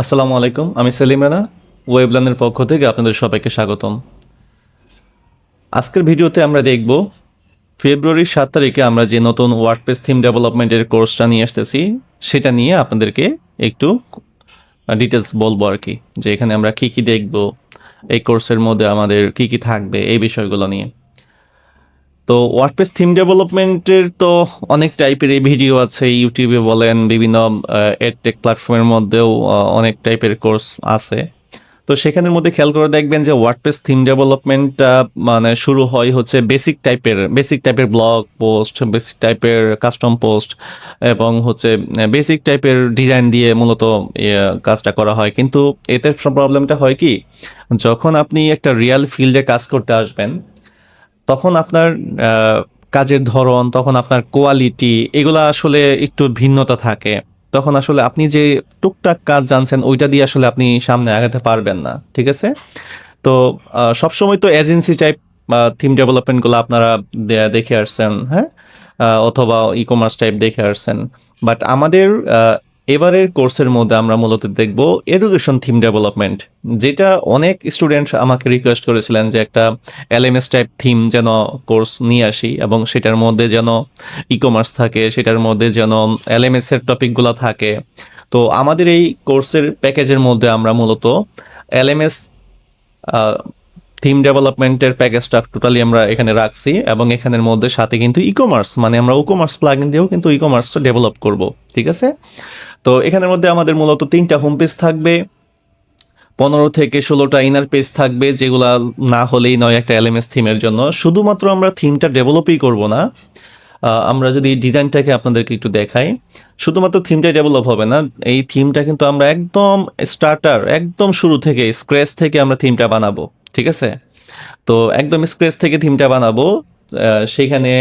আসসালামু আলাইকুম, আমি সেলিম রানা ওয়েবলানের পক্ষ থেকে আপনাদের সবাইকে স্বাগতম। আজকের ভিডিওতে আমরা দেখব, ফেব্রুয়ারির সাত তারিখে আমরা যে নতুন ওয়ার্ডপ্রেস থিম ডেভেলপমেন্টের কোর্সটা নিয়ে আসতেছি, সেটা নিয়ে আপনাদেরকে একটু ডিটেলস বলব আর কি, যে এখানে আমরা কি কি দেখব, এই কোর্সের মধ্যে আমাদের কি কি থাকবে, এই বিষয়গুলো নিয়ে। তো ওয়ার্ডপ্রেস থিম ডেভেলপমেন্টের তো অনেক টাইপের ভিডিও আছে ইউটিউবে বলেন, বিভিন্ন এডটেক প্ল্যাটফর্মের মধ্যেও অনেক টাইপের কোর্স আছে। তো সেখানের মধ্যে খেয়াল করে দেখবেন যে ওয়ার্ডপ্রেস থিম ডেভেলপমেন্টটা মানে শুরু হয় হচ্ছে বেসিক টাইপের বেসিক টাইপের ব্লগ পোস্ট বেসিক টাইপের কাস্টম পোস্ট এবং হচ্ছে বেসিক টাইপের ডিজাইন দিয়ে মূলত কাজটা করা হয়। কিন্তু এতে প্রবলেমটা হয় কি, যখন আপনি একটা রিয়েল ফিল্ডে কাজ করতে আসবেন তখন আপনার কাজের ধরন, তখন আপনার কোয়ালিটি এগুলো আসলে একটু ভিন্নতা থাকে। তখন আসলে আপনি যে টুকটাক কাজ জানছেন, ওইটা দিয়ে আসলে আপনি সামনে আগাতে পারবেন না, ঠিক আছে? তো সবসময় তো এজেন্সি টাইপ থিম ডেভেলপমেন্টগুলো আপনারা দেখে আসছেন হ্যাঁ? অথবা ই কমার্স টাইপ দেখে আসছেন। বাট আমাদের এবারের কোর্সের মধ্যে আমরা মূলত দেখব এডুকেশন থিম ডেভেলপমেন্ট, যেটা অনেক স্টুডেন্ট আমাকে রিকোয়েস্ট করেছিলেন যে একটা এলএমএস টাইপ থিম যেন কোর্স নিয়ে আসি এবং সেটার মধ্যে যেন ই কমার্স থাকে, সেটার মধ্যে যেন এলএমএস এর টপিকগুলো থাকে। তো আমাদের এই কোর্সের প্যাকেজের মধ্যে আমরা মূলত এলএমএস থিম ডেভেলপমেন্টের প্যাকেজটা টোটালি আমরা এখানে রাখছি এবং এখানের মধ্যে সাথে কিন্তু ই কমার্স মানে আমরা ই কমার্স প্লাগইন দিয়েও কিন্তু ই কমার্সটা ডেভেলপ করব, ঠিক আছে? তো এখানের মধ্যে আমাদের মূলত তিনটা হোম পেজ থাকবে, পনেরো থেকে ষোলোটা ইনার পেজ থাকবে, যেগুলা না হলেই নয় একটা এলএমএস থিমের জন্য। শুধুমাত্র আমরা থিমটা ডেভেলপই করব না। আমরা যদি ডিজাইনটাকে আপনাদেরকে একটু দেখাই, শুধুমাত্র থিমটাই ডেভেলপ হবে না, এই থিমটা কিন্তু আমরা একদম স্টার্টার একদম শুরু থেকে স্ক্র্যাচ থেকে আমরা থিমটা বানাবো। ঠিক আছে? তো একদম স্ক্রেচ থেকে থিমটা বানাবো। সেখানে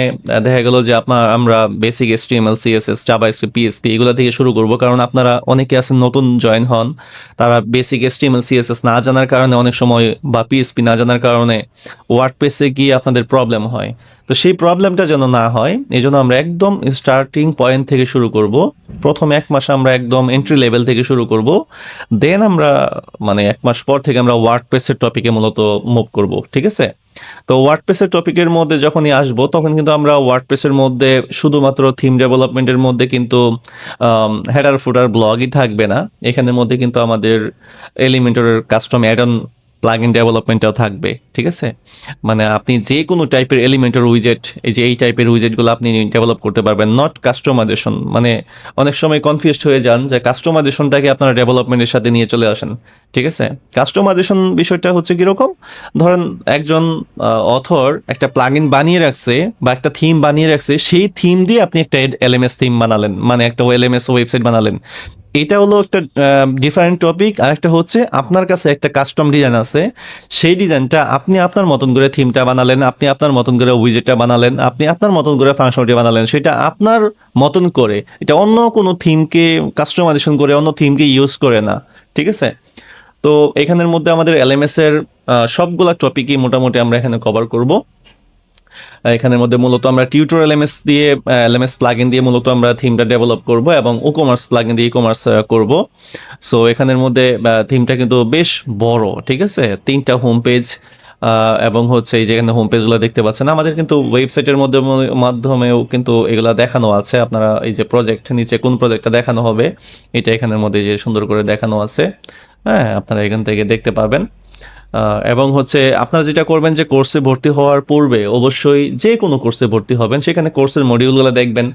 দেখা গেল যে আপনার আমরা basic HTML CSS JavaScript PHP এগুলো থেকে শুরু করব। কারণ আপনারা অনেকে আছেন নতুন জয়েন হন। তারা বেসিক এসটিএমএল সিএসএস না জানার কারণে অনেক সময় বা পিএসপি না জানার কারণে ওয়ার্ড পেসে গিয়ে আপনাদের প্রবলেম হয়। তো সেই প্রবলেমটা যেন না হয় এই জন্য আমরা একদম স্টার্টিং পয়েন্ট থেকে শুরু করব। প্রথম এক মাস আমরা একদম এন্ট্রি লেভেল থেকে শুরু করব। দেন আমরা মানে এক মাস পর থেকে আমরা ওয়ার্ডপ্রেসের টপিকে মূলত মুভ করব। ঠিক আছে? তো ওয়ার্ডপ্রেসের টপিকের মধ্যে যখনই আসব, তখন কিন্তু আমরা ওয়ার্ডপ্রেসের মধ্যে শুধুমাত্র থিম ডেভেলপমেন্টের মধ্যে কিন্তু হেডার ফুটার ব্লগই থাকবে না। এখানের মধ্যে কিন্তু আমাদের এলিমেন্টরের custom add on plugin ডেভেলপমেন্টটাও থাকবে, ঠিক আছে? মানে আপনি যে কোনো টাইপের এলিমেন্টের উইজেট এই যে এই টাইপের উইজেটগুলো আপনি ডেভেলপ করতে পারবেন নট কাস্টমাইজেশন মানে অনেক সময় কনফিউজড হয়ে যান যে কাস্টমাইজেশনটাকে আপনারা ডেভেলপমেন্টের সাথে নিয়ে চলে আসেন, ঠিক আছে? কাস্টমাইজেশন বিষয়টা হচ্ছে কীরকম? ধরেন একজন অথর একটা প্লাগইন বানিয়ে রাখছে বা একটা থিম বানিয়ে রাখছে, সেই থিম দিয়ে আপনি একটা এলএমএস থিম বানালেন মানে একটা এলএমএস ওয়েবসাইট বানালেন। এটা হলো একটা ডিফারেন্ট টপিক আর একটা হচ্ছে, আপনার কাছে একটা কাস্টম ডিজাইন আছে। সেই ডিজাইনটা আপনি আপনার মতন করে থিমটা বানালেন, আপনি আপনার মতন করে উইজেটটা বানালেন, আপনি আপনার মতন করে ফাংশনটি বানালেন, সেটা আপনার মতন করে। এটা অন্য কোনো থিমকে কাস্টমাইজেশন করে, অন্য থিমকে ইউজ করে না। ঠিক আছে? তো এখানের মধ্যে আমাদের এলএমএস এর সবগুলা টপিকই মোটামুটি আমরা এখানে কভার করব। এখানের মধ্যে মূলত আমরা টিউটোর এলএমএস দিয়ে এলএমএস প্লাগইন দিয়ে মূলত আমরা থিমটা ডেভেলপ করব এবং ই কমার্স প্লাগইন দিয়ে ই কমার্স করব। সো এখানের মধ্যে থিমটা কিন্তু বেশ বড়, ঠিক আছে? তিনটা হোম পেজ এবং হচ্ছে এই যেখানে হোম পেজগুলো দেখতে পাচ্ছেন। আমাদের কিন্তু ওয়েবসাইটের মধ্যে, মাধ্যমেও কিন্তু এগুলা দেখানো আছে। আপনারা এই যে প্রজেক্ট নিচে কোন প্রজেক্টটা দেখানো হবে, এটা এখানের মধ্যে যে সুন্দর করে দেখানো আছে হ্যাঁ আপনারা এখান থেকে দেখতে পাবেন। এবং হচ্ছে আপনারা যেটা করবেন যে কোর্সে ভর্তি হওয়ার পূর্বে অবশ্যই যে কোনো কোর্সে ভর্তি হবেন। সেখানে কোর্সের মডিউলগুলো দেখবেন।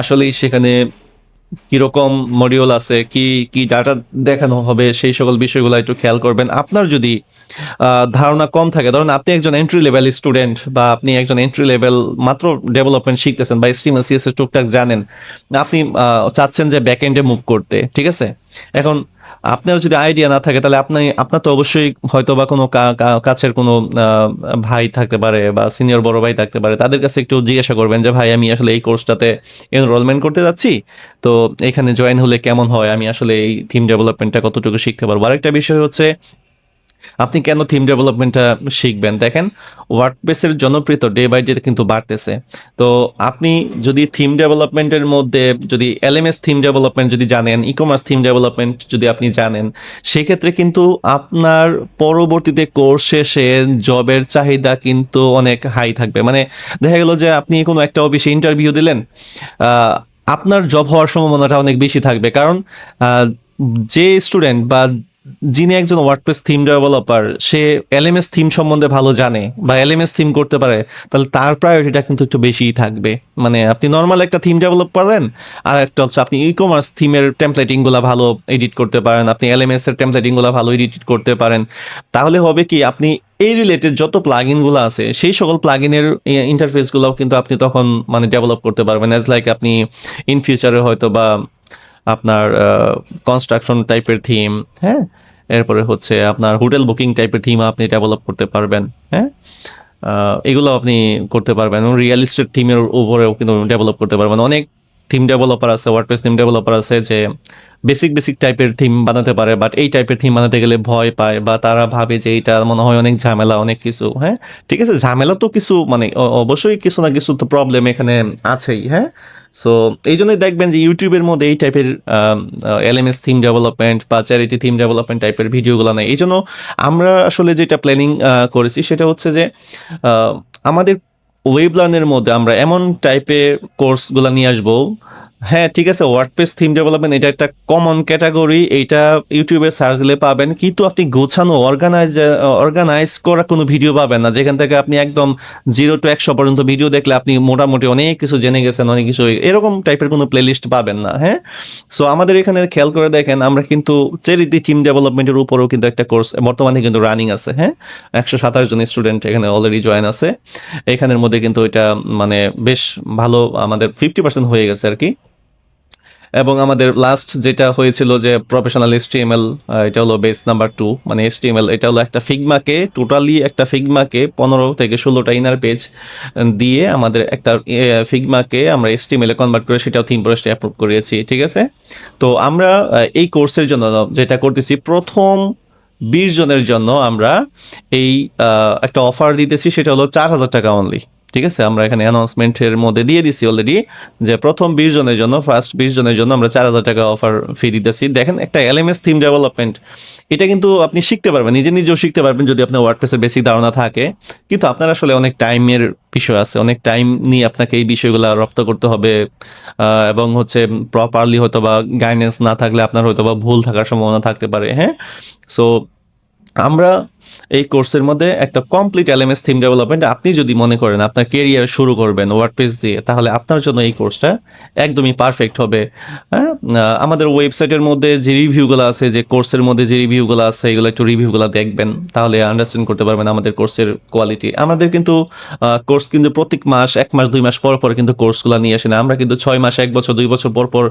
আসলেই সেখানে কীরকম মডিউল আছে, কি কি ডাটা দেখানো হবে, সেই সকল বিষয়গুলো একটু খেয়াল করবেন। আপনার যদি ধারণা কম থাকে, ধরুন আপনি একজন এন্ট্রি লেভেল স্টুডেন্ট বা আপনি একজন এন্ট্রি লেভেল মাত্র ডেভেলপমেন্ট শিখতেছেন বা স্টিমেল সিএসএস টুকটাক জানেন, আপনি চাচ্ছেন যে ব্যাক এন্ডে মুভ করতে, ঠিক আছে? এখন আপনার যদি আইডিয়া না থাকে, তাহলে আপনি, আপনার তো অবশ্যই হয়তো বা কোনো কাছের কোনো ভাই থাকতে পারে বা সিনিয়র বড় ভাই থাকতে পারে, তাদের কাছে একটু জিজ্ঞাসা করবেন যে, ভাই, আমি আসলে এই কোর্সটাতে এনরোলমেন্ট করতে যাচ্ছি, তো এখানে জয়েন হলে কেমন হয়? আমি আসলে এই থিম ডেভেলপমেন্টটা কতটুকু শিখতে পারব? আরেকটা বিষয় হচ্ছে আপনি কেন থিম ডেভেলপমেন্টটা শিখবেন? দেখেন ওয়ার্ডপ্রেসের জনপ্রিয়তা ডে বাই ডে কিন্তু বাড়তেছে। তো আপনি যদি থিম ডেভেলপমেন্টের মধ্যে যদি এলএমএস থিম ডেভেলপমেন্ট যদি জানেন ই কমার্স থিম ডেভেলপমেন্ট যদি আপনি জানেন, সেক্ষেত্রে কিন্তু আপনার পরবর্তীতে কোর্স শেষে জবের চাহিদা কিন্তু অনেক হাই থাকবে। মানে দেখা গেল যে আপনি কোনো একটা অফিসে ইন্টারভিউ দিলেন আপনার জব হওয়ার সম্ভাবনাটা অনেক বেশি থাকবে। কারণ যে স্টুডেন্ট বা যিনি একজন ওয়ার্ডপ্রেস থিম ডেভেলপার সে এলএমএস থিম সম্বন্ধে ভালো জানে বা এলএমএস থিম করতে পারে, তাহলে তার প্রায়োরিটিটা কিন্তু একটু বেশিই থাকবে। মানে আপনি নর্মাল একটা থিম ডেভেলপ করেন, আর একটা হচ্ছে আপনি ই কমার্স থিমের টেমপ্লেটিংগুলো ভালো এডিট করতে পারেন, আপনি এলএমএস এর টেমপ্লেটিংগুলো ভালো এডিট করতে পারেন। তাহলে হবে কি, আপনি এই রিলেটেড যত প্লাগইনগুলো আছে, সেই সকল প্লাগইনের ইন্টারফেসগুলো কিন্তু আপনি তখন মানে ডেভেলপ করতে পারবেন অ্যাজ লাইক আপনি ইন ফিউচারে হয়তো বা আপনার কনস্ট্রাকশন টাইপের থিম হ্যাঁ? এরপরে হচ্ছে আপনার হোটেল বুকিং টাইপের থিম আপনি ডেভেলপ করতে পারবেন হ্যাঁ? এগুলো আপনি করতে পারবেন রিয়েল ইস্টেট থিমের উপরেও কিন্তু ডেভেলপ করতে পারবেন। অনেক থিম ডেভেলপার আছে ওয়ার্ডপ্রেস থিম ডেভেলপার আছে যে বেসিক বেসিক টাইপের থিম বানাতে পারে বাট এই টাইপের থিম বানাতে গেলে ভয় পায়, বা তারা ভাবে যে এটা মনে হয় অনেক ঝামেলা, অনেক কিছু হ্যাঁ? ঠিক আছে, ঝামেলা তো কিছু মানে অবশ্যই কিছু না কিছু তো প্রবলেম এখানে আছেই হ্যাঁ? সো এই জন্যই দেখবেন যে ইউটিউবের মধ্যে এই টাইপের এলএমএস থিম ডেভেলপমেন্ট বা চ্যারিটি থিম ডেভেলপমেন্ট টাইপের ভিডিওগুলো নেই এই জন্য আমরা আসলে যেটা প্ল্যানিং করেছি সেটা হচ্ছে যে আমাদের ওয়েব লার্নের মধ্যে আমরা এমন টাইপের কোর্সগুলো নিয়ে আসব হ্যাঁ ঠিক আছে ওয়ার্ডপ্রেস থিম ডেভেলপমেন্ট এটা একটা কমন ক্যাটাগরি এটা ইউটিউবে সার্চ দিলে পাবেন, কিন্তু আপনি গোছানো অর্গানাইজ অর্গানাইজ করা কোনো ভিডিও পাবেন না, যেখান থেকে আপনি একদম জিরো টু একশো পর্যন্ত ভিডিও দেখলে আপনি মোটামুটি অনেক কিছু জেনে গেছেন, অনেক কিছু এরকম টাইপের কোনো প্লেলিস্ট পাবেন না হ্যাঁ? সো আমাদের এখানে খেয়াল করে দেখেন, আমরা কিন্তু চেরিটি থিম ডেভেলপমেন্টের উপরেও কিন্তু একটা কোর্স বর্তমানে কিন্তু রানিং আছে হ্যাঁ? একশো সাতাশ জন স্টুডেন্ট এখানে অলরেডি জয়েন আছে, এখানের মধ্যে কিন্তু এটা মানে বেশ ভালো, আমাদের ফিফটি পার্সেন্ট হয়ে গেছে আর কি। এবং আমাদের লাস্ট যেটা হয়েছিল যে প্রফেশনাল এসটিএমএল এটা হলো বেস নাম্বার টু মানে এসটিএমএল এটা হলো একটা ফিগমাকে টোটালি একটা ফিগমাকে পনেরো থেকে ষোলোটা ইনার পেজ দিয়ে আমাদের একটা ফিগমাকে আমরা এসটিএমএল কনভার্ট করে সেটাও থিম প্রোস্টে অ্যাপ্রুভ করিয়েছি ঠিক আছে? তো আমরা এই কোর্সের জন্য যেটা করতেছি, প্রথম বিশ জনের জন্য আমরা এই একটা অফার দিতেছি, সেটা হলো চার হাজার টাকা অনলি ঠিক আছে? আমরা এখানে অ্যানাউন্সমেন্টের মধ্যে দিয়ে দিছি অলরেডি যে প্রথম বিশ জনের জন্য ফার্স্ট বিশ জনের জন্য আমরা চার হাজার টাকা অফার ফি দিতেছি। দেখেন, একটা এলএমএস থিম ডেভেলপমেন্ট এটা কিন্তু আপনি শিখতে পারবেন, নিজে নিজেও শিখতে পারবেন যদি আপনার ওয়ার্ডপ্রেসের বেসিক ধারণা থাকে। কিন্তু আপনার আসলে অনেক টাইমের বিষয় আছে, অনেক টাইম নিয়ে আপনাকে এই বিষয়গুলো রপ্ত করতে হবে এবং হচ্ছে প্রপারলি হয়তো বা গাইডেন্স না থাকলে আপনার হয়তো বা ভুল থাকার সম্ভাবনা থাকতে পারে হ্যাঁ? সো আমরা এই কোর্সের মধ্যে একটা কমপ্লিট এলএমএস থিম ডেভেলপমেন্ট আপনি যদি মনে করেন আপনার কেরিয়ার শুরু করবেন ওয়ার্ডপ্রেস দিয়ে, তাহলে আপনার জন্য এই কোর্সটা একদমই পারফেক্ট হবে। হ্যাঁ? আমাদের ওয়েবসাইটের মধ্যে যে রিভিউগুলো আছে, যে কোর্সের মধ্যে যে রিভিউগুলো আছে, এগুলো একটু রিভিউগুলো দেখবেন, তাহলে আন্ডারস্ট্যান্ড করতে পারবেন আমাদের কোর্সের কোয়ালিটি আমাদের কিন্তু কোর্স কিন্তু প্রত্যেক মাস, এক মাস, দুই মাস পর পর কিন্তু কোর্সগুলো নিয়ে আসে না। আমরা কিন্তু ছয় মাস, এক বছর, দুই বছর পর পর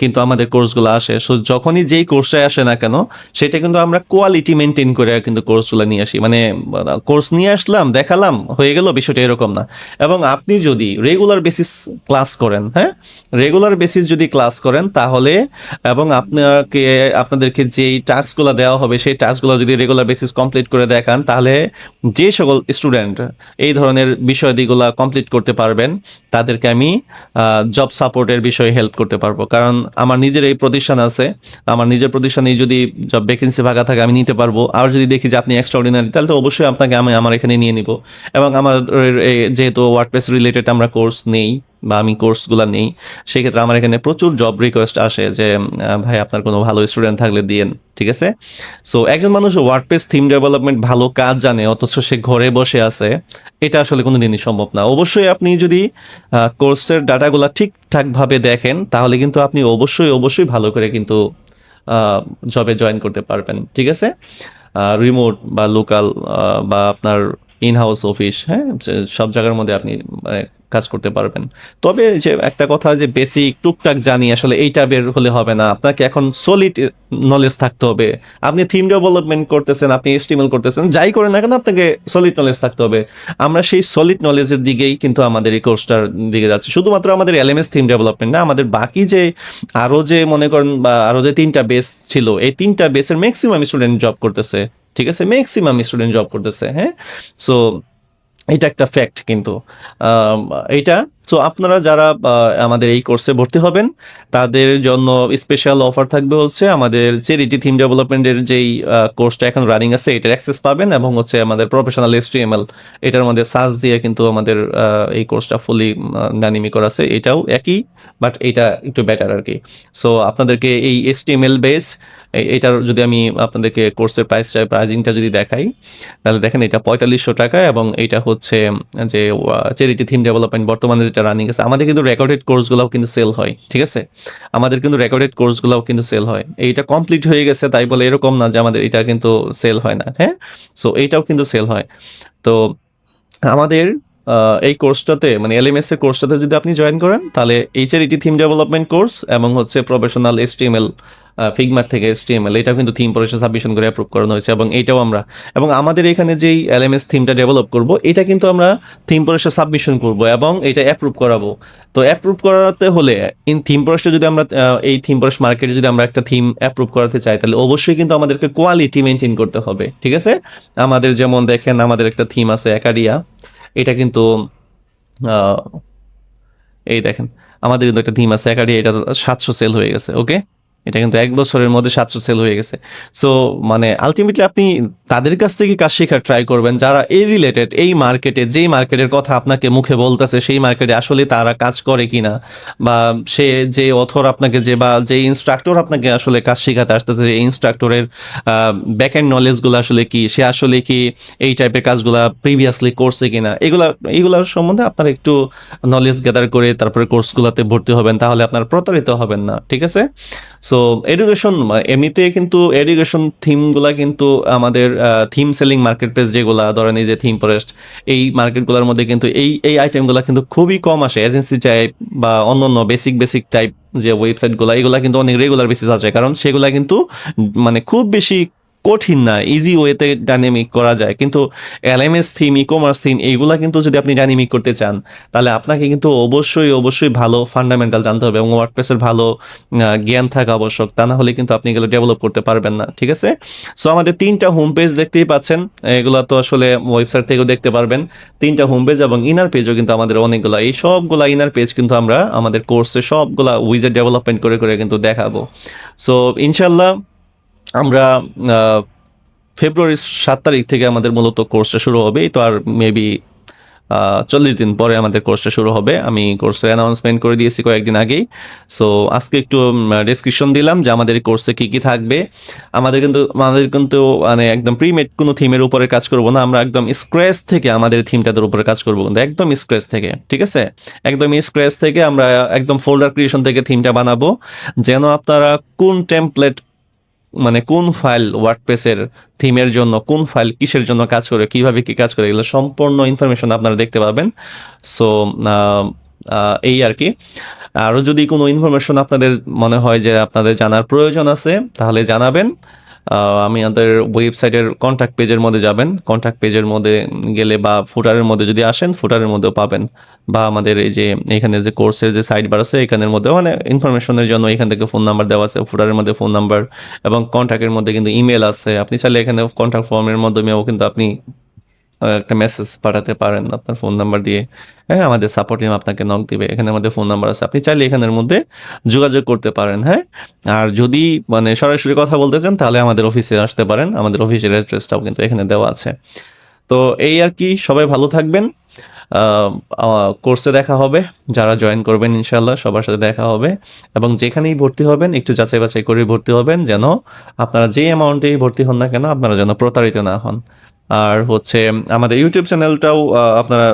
কিন্তু আমাদের কোর্সগুলো আসে। সো যখনই যেই কোর্সটাই আসে না কেন, সেটা কিন্তু আমরা কোয়ালিটি মেনটেন করে কিন্তু কোর্সগুলো নিয়ে আসি। মানে কোর্স নিয়ে আসলাম, দেখালাম, হয়ে গেল, বিষয়টা এরকম না। এবং আপনি যদি রেগুলার বেসিস ক্লাস করেন হ্যাঁ? রেগুলার বেসিস যদি ক্লাস করেন, তাহলে এবং আপনাকে, আপনাদেরকে যেই টাস্কগুলো দেওয়া হবে, সেই টাস্কগুলো যদি রেগুলার বেসিস কমপ্লিট করে দেখান, তাহলে যে সকল স্টুডেন্ট এই ধরনের বিষয়দিগুলো কমপ্লিট করতে পারবেন তাদেরকে আমি জব সাপোর্টের বিষয়ে হেল্প করতে পারব। কারণ আমার নিজের এই প্রতিষ্ঠান আছে, আমার নিজের প্রতিষ্ঠানে যদি জব ভ্যাকেন্সি ভাগা থাকে আমি নিতে পারব। আর যদি দেখি যে আপনি এক্সট্রাঅর্ডিনারি তাহলে তো অবশ্যই আপনাকে আমি, আমার এখানে নিয়ে নিব। এবং আমার যেহেতু ওয়ার্ডপ্রেস রিলেটেড আমরা কোর্স নেই। বা আমি কোর্সগুলো নেই সেক্ষেত্রে আমার এখানে প্রচুর জব রিকোয়েস্ট আসে যে ভাই আপনার কোনো ভালো স্টুডেন্ট থাকলে দিয়েন ঠিক আছে? সো একজন মানুষ ওয়ার্ডপ্রেস থিম ডেভেলপমেন্ট ভালো কাজ জানে অথচ সে ঘরে বসে আছে এটা আসলে কোনো দিনই সম্ভব না। অবশ্যই আপনি যদি কোর্সের ডাটাগুলো ঠিকঠাকভাবে দেখেন তাহলে কিন্তু আপনি অবশ্যই অবশ্যই ভালো করে কিন্তু জবে জয়েন করতে পারবেন ঠিক আছে? রিমোট বা লোকাল বা আপনার ইন হাউস অফিস হ্যাঁ সব জায়গার মধ্যে আপনি মানে, কাজ করতে পারবেন। তবে যে একটা কথা যে বেসিক টুকটাক জানি, আসলে এইটা বের হলে হবে না। আপনাকে এখন সলিড নলেজ থাকতে হবে। আপনি থিম ডেভেলপমেন্ট করতেছেন, আপনি এস্টিমেল করতেছেন, যাই করেন না কেন আপনাকে সলিড নলেজ থাকতে হবে। আমরা সেই সলিড নলেজের দিকেই কিন্তু আমাদের এই কোর্সটার দিকে যাচ্ছি। শুধুমাত্র আমাদের এলএমএস থিম ডেভেলপমেন্ট না, আমাদের বাকি যে আরও যে মনে করেন বা আরও যে তিনটা বেস ছিল, এই তিনটা বেসের ম্যাক্সিমাম স্টুডেন্ট জব করতেছে। ঠিক আছে? ম্যাক্সিমাম স্টুডেন্ট জব করতেছে হ্যাঁ? সো এটা একটা ফ্যাক্ট কিন্তু। এটা তো আপনারা যারা আমাদের এই কোর্সে ভর্তি হবেন, তাদের জন্য স্পেশাল অফার থাকবে হচ্ছে আমাদের চেরিটি থিম ডেভেলপমেন্টের যেই কোর্সটা এখন রানিং আছে, এটার অ্যাক্সেস পাবেন এবং হচ্ছে আমাদের প্রফেশনাল এসটিএমএল এটার মধ্যে সার্চ দিয়ে কিন্তু আমাদের এই কোর্সটা ফুলি ডাইনামিক করা আছে, এটাও একই বাট এটা একটু বেটার আর কি। সো আপনাদেরকে এই এসটিএমএল বেস এটার যদি আমি আপনাদেরকে কোর্সের প্রাইসটা প্রাইজিংটা যদি দেখাই, তাহলে দেখেন এটা পঁয়তাল্লিশশো টাকা এবং এটা হচ্ছে যে চেরিটি থিম ডেভেলপমেন্ট বর্তমানে যেটা রানিং আছে। আমাদের কিন্তু রেকর্ডেড কোর্সগুলোও কিন্তু সেল হয়, ঠিক আছে? আমাদের কিন্তু রেকর্ডেড কোর্সগুলোও কিন্তু সেল হয়। এইটা কমপ্লিট হয়ে গেছে, তাই বলে এরকম না যে আমাদের এটা কিন্তু সেল হয় না হ্যাঁ? সো এইটাও কিন্তু সেল হয়। তো, আমাদের এই কোর্সটাতে মানে এলএমএস এর কোর্সটাতে যদি আপনি জয়েন করেন, তাহলে এইচআরইটি থিম ডেভেলপমেন্ট কোর্স এবং হচ্ছে প্রফেশনাল এসটিএমএল ফিগমার থেকে এসটিএমএল এটাও কিন্তু থিম পরিষদ সাবমিশন করে অ্যাপ্রুভ করানো হয়েছে এবং এটাও আমরা। এবং আমাদের এখানে যেই এলএমএস থিমটা ডেভেলপ করব, এটা কিন্তু আমরা থিম পরিষদ সাবমিশন করব এবং এটা অ্যাপ্রুভ করাবো। তো অ্যাপ্রুভ করাতে হলে ইন থিম পরিষদ যদি আমরা এই থিম পরিষদ মার্কেটে যদি আমরা একটা থিম অ্যাপ্রুভ করাতে চাই, তাহলে অবশ্যই কিন্তু আমাদেরকে কোয়ালিটি মেনটেন করতে হবে, ঠিক আছে? আমাদের যেমন দেখেন, আমাদের একটা থিম আছে একাডিয়া এটা কিন্তু এই দেখেন, আমাদের কিন্তু একটা থিম আছে একাডি এটা সাতশো সেল হয়ে গেছে ওকে এটা কিন্তু এক বছরের মধ্যে সাতশো সেল হয়ে গেছে। সো মানে আলটিমেটলি আপনি তাদের কাছ থেকে কাজ শেখার ট্রাই করবেন, যারা এই রিলেটেড এই মার্কেটে যেই মার্কেটের কথা আপনাকে মুখে বলতেছে, সেই মার্কেটে আসলে তারা কাজ করে কিনা, বা সে যে অথর আপনাকে যে, বা যে ইনস্ট্রাক্টর আপনাকে আসলে কাজ শেখাতে আসতেছে এই ইনস্ট্রাক্টরের ব্যাক এন্ড নলেজগুলো আসলে কি, সে আসলে কি এই টাইপের কাজগুলা প্রিভিয়াসলি করছে কিনা, এগুলা এগুলার সম্বন্ধে আপনার একটু নলেজ গ্যাদার করে তারপরে কোর্সগুলোতে ভর্তি হবেন, তাহলে আপনার প্রতারিত হবেন না, ঠিক আছে? সো এডুকেশন এমনিতে কিন্তু এডুকেশন থিমগুলা কিন্তু আমাদের থিম সেলিং মার্কেট প্লেস যেগুলা, ধরেন এই যে থিম ফরেস্ট এই মার্কেটগুলোর মধ্যে কিন্তু এই এই আইটেমগুলো কিন্তু খুবই কম আসে। এজেন্সি টাইপ বা অন্য অন্য বেসিক বেসিক টাইপ যে ওয়েবসাইটগুলো এগুলা কিন্তু অনেক রেগুলার বেসিস আসে কারণ সেগুলা কিন্তু মানে খুব বেশি কঠিন না ইজি ওয়েতে ডাইনামিক করা যায়। কিন্তু LMS theme e commerce theme এইগুলা কিন্তু যদি আপনি ডাইনামিক করতে চান, তাহলে আপনাকে কিন্তু অবশ্যই অবশ্যই ভালো ফান্ডামেন্টাল জানতে হবে এবং ওয়ার্ডপ্রেসের ভালো জ্ঞান থাকা আবশ্যক। তা না হলে কিন্তু আপনি এগুলো ডেভেলপ করতে পারবেন না, ঠিক আছে? সো আমাদের তিনটা হোম পেজ দেখতেই পাচ্ছেন। এগুলো তো আসলে ওয়েবসাইট থেকেও দেখতে পারবেন। তিনটা হোম পেজ এবং ইনার পেজও কিন্তু আমাদের অনেকগুলো। এই সবগুলা ইনার পেজ কিন্তু আমরা আমাদের কোর্সে সবগুলা উইজের ডেভেলপমেন্ট করে করে কিন্তু দেখাবো। সো ইনশাল্লাহ আমরা ফেব্রুয়ারির সাত তারিখ থেকে আমাদের মূলত কোর্সটা শুরু হবে তো আর মেবি চল্লিশ দিন পরে আমাদের কোর্সটা শুরু হবে। আমি কোর্সের অ্যানাউন্সমেন্ট করে দিয়েছি কয়েকদিন আগেই। সো আজকে একটু ডিসক্রিপশন দিলাম যে আমাদের কোর্সে কী কী থাকবে। আমাদের কিন্তু আমাদের কিন্তু মানে একদম প্রিমেড কোনো থিমের উপরে কাজ করব না। আমরা একদম স্ক্র্যাচ থেকে আমাদের থিমটাদের উপরে কাজ করব কিন্তু একদম স্ক্র্যাচ থেকে, ঠিক আছে? একদম স্ক্র্যাচ থেকে আমরা একদম ফোল্ডার ক্রিয়েশন থেকে থিমটা বানাবো। যেন আপনারা কোন টেমপ্লেট মানে কোন ফাইল ওয়ার্ডপ্রেসের থিমের জন্য, কোন ফাইল কিসের জন্য কাজ করে, কীভাবে কি কাজ করে, এগুলো সম্পূর্ণ ইনফরমেশন আপনারা দেখতে পাবেন। সো এই আর কি। আরও যদি কোনো ইনফরমেশন আপনাদের মনে হয় যে আপনাদের জানার প্রয়োজন আছে, তাহলে জানাবেন। আমাদের ওয়েবসাইটের কন্ট্যাক্ট পেজের মধ্যে যাবেন। কন্ট্যাক্ট পেজের মধ্যে গেলে বা ফুটারের মধ্যে যদি আসেন ফুটারের মধ্যেও পাবেন। বা আমাদের এই যে, এখানে যে কোর্সের যে সাইট বার আছে, এখানের মধ্যে মানে ইনফরমেশনের জন্য এখান থেকে ফোন নাম্বার দেওয়া আছে ফুটারের মধ্যে ফোন নাম্বার এবং কন্ট্যাক্টের মধ্যে কিন্তু ইমেল আছে। আপনি চাইলে এখানে কন্ট্যাক্ট ফর্মের মাধ্যমেও কিন্তু আপনি একটা মেসেজ পাঠাতে পারেন আপনার ফোন নাম্বার দিয়ে। হ্যাঁ আমাদের সাপোর্ট টিম আপনাকে নক দিবে। এখানে আমাদের ফোন নাম্বার আছে। আপনি চাইলে এখানের মধ্যে যোগাযোগ করতে পারেন হ্যাঁ? আর যদি মানে সরাসরি কথা বলতে চান, তাহলে আমাদের অফিসে আসতে পারেন। আমাদের অফিসের অ্যাড্রেসটাও কিন্তু এখানে দেওয়া আছে। তো এই আর কি, সবাই ভালো থাকবেন। কোর্সে দেখা হবে। যারা জয়েন করবেন ইনশাল্লাহ সবার সাথে দেখা হবে। এবং যেখানেই ভর্তি হবেন, একটু যাচাই বাছাই করে ভর্তি হবেন, যেন আপনারা যে অ্যামাউন্টেই ভর্তি হন না কেন, আপনারা যেন প্রতারিত না হন। আর হচ্ছে আমাদের ইউটিউব চ্যানেলটাও আপনারা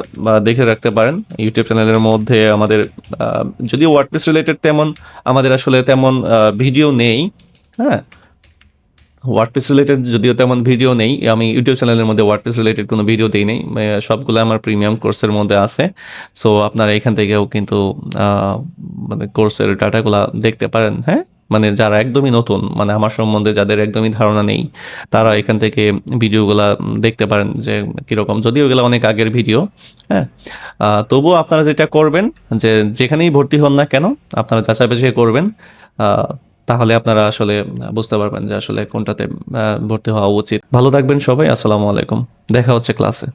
দেখে রাখতে পারেন। ইউটিউব চ্যানেলের মধ্যে আমাদের যদিও ওয়ার্ডপ্রেস রিলেটেড তেমন, আমাদের আসলে তেমন ভিডিও নেই হ্যাঁ? ওয়ার্ডপ্রেস রিলেটেড যদিও তেমন ভিডিও নেই, আমি ইউটিউব চ্যানেলের মধ্যে ওয়ার্ডপ্রেস রিলেটেড কোনো ভিডিও দিই নেই সবগুলো আমার প্রিমিয়াম কোর্সের মধ্যে আছে। সো আপনারা এখান থেকেও কিন্তু মানে কোর্সের ডাটাগুলো দেখতে পারেন হ্যাঁ? মানে যারা একদমই নতুন মানে আমার সম্বন্ধে যাদের একদমই ধারণা নেই, তারা এখান থেকে ভিডিওগুলা দেখতে পারেন যে কীরকম। যদিও এগুলো অনেক আগের ভিডিও হ্যাঁ? তবুও আপনারা যেটা করবেন, যে যেখানেই ভর্তি হন না কেন, আপনারা যাচাই বাছাই করবেন তাহলে আপনারা আসলে বুঝতে পারবেন যে আসলে কোনটাতে ভর্তি হওয়া উচিত। ভালো থাকবেন সবাই, আসসালামু আলাইকুম। দেখা হচ্ছে ক্লাসে।